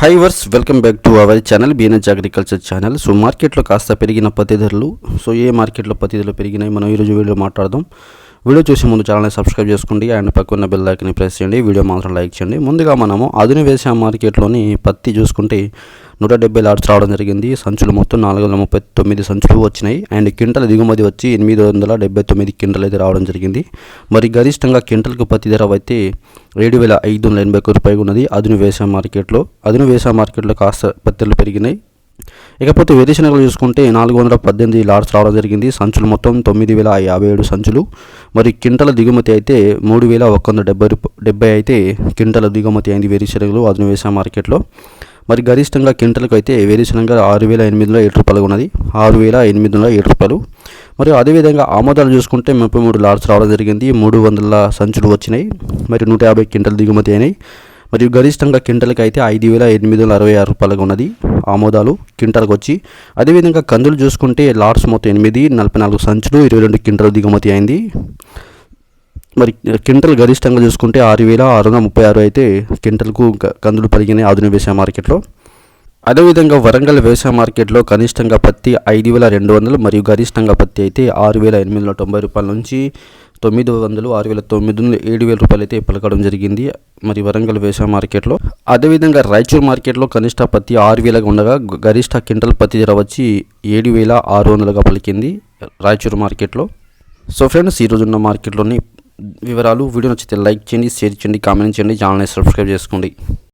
Hi viewers welcome back to our channel బీనజ్ agriculture channel so మార్కెట్లో కాస్త పెరిగిన పత్తి ధరలు సో ఏ మార్కెట్లో పత్తి ధరలు పెరిగినాయి మనం ఈరోజు వీడియో మాట్లాడదాం. వీడియో చూసే ముందు ఛానల్ని సబ్స్క్రైబ్ చేసుకోండి అండ్ పక్కన బెల్ ఐకన్ని ప్రెస్ చేయండి. వీడియో మాత్రం లైక్ చేయండి. ముందుగా మనము ఆధునిక మార్కెట్లోని పత్తి చూసుకుంటే నూట డెబ్బై లాట్స్ రావడం జరిగింది. సంచులు మొత్తం నాలుగు వందల ముప్పై తొమ్మిది సంచులు వచ్చినాయి. అండ్ క్వింటల్ దిగుమతి వచ్చి ఎనిమిది వందల డెబ్బై తొమ్మిది క్వింటల్ అయితే రావడం జరిగింది. మరి గరిష్టంగా క్వింటల్కు పత్తి ధర అయితే ఏడు వేల ఐదు వందల ఎనభై ఒక్క రూపాయలు ఉన్నది. అదును వ్యవసాయ మార్కెట్లో అదును వ్యవసాయ మార్కెట్లో కాస్త పత్తిలు పెరిగినాయి. ఇకపోతే వేరుశనగలు చూసుకుంటే నాలుగు వందల పద్దెనిమిది లాట్స్ రావడం జరిగింది. సంచులు మొత్తం తొమ్మిది వేల యాభై ఏడు సంచులు. మరి కింటల దిగుమతి అయితే మూడు వేల ఒక్క వందల డెబ్బై రూప డెబ్బై అయితే కింటల దిగుమతి అయింది వేరుశనగలు అదును వ్యవసాయ మార్కెట్లో. మరి గరిష్టంగా క్వింటల్కి అయితే వేరుశనగ ఆరు వేల ఎనిమిది వందల ఏడు రూపాయలు ఉన్నది. ఆరు వేల ఎనిమిది వందల ఏడు రూపాయలు. మరియు అదేవిధంగా ఆమోదాలు చూసుకుంటే ముప్పై మూడు లాట్స్ రావడం జరిగింది. మూడు వందల సంచులు వచ్చినాయి. మరి నూట యాభై క్వింటల్ దిగుమతి అయినాయి. మరియు గరిష్టంగా క్వింటల్కి అయితే ఐదు వేల ఎనిమిది వందల అరవై ఆరు రూపాయలుగా ఉన్నది. ఆమోదాలు క్వింటల్కి వచ్చి అదేవిధంగా కందులు చూసుకుంటే లాట్స్ మొత్తం ఎనిమిది నలభై నాలుగు సంచులు ఇరవై రెండు క్వింటల్ దిగుమతి అయింది. మరి క్వింటల్ గరిష్టంగా చూసుకుంటే ఆరు వేల ఆరు వందల ముప్పై ఆరు అయితే క్వింటల్కు కందులు పెరిగినాయి ఆధునిక వ్యవసాయ మార్కెట్లో. అదేవిధంగా వరంగల్ వ్యవసాయ మార్కెట్లో కనిష్టంగా పత్తి ఐదు వేల రెండు వందలు మరియు గరిష్టంగా పత్తి అయితే ఆరు వేల ఎనిమిది వందల తొంభై రూపాయల నుంచి తొమ్మిది వందలు ఆరు వేల తొమ్మిది వందలు ఏడు వేల రూపాయలు అయితే పలకడం జరిగింది. మరి వరంగల్ వ్యవసాయ మార్కెట్లో. అదేవిధంగా రాయచూర్ మార్కెట్లో కనిష్ట పత్తి ఆరు వేలకు ఉండగా గరిష్ట క్వింటల్ పత్తి ధర వచ్చి ఏడు వేల ఆరు వందలుగా పలికింది రాయచూర్ మార్కెట్లో. సో ఫ్రెండ్స్ ఈరోజు ఉన్న మార్కెట్లోని వివరాలు వీడియో నచ్చితే లైక్ చేయండి షేర్ చేయండి కామెంట్ చేయండి ఛానల్ని సబ్స్క్రైబ్ చేసుకోండి.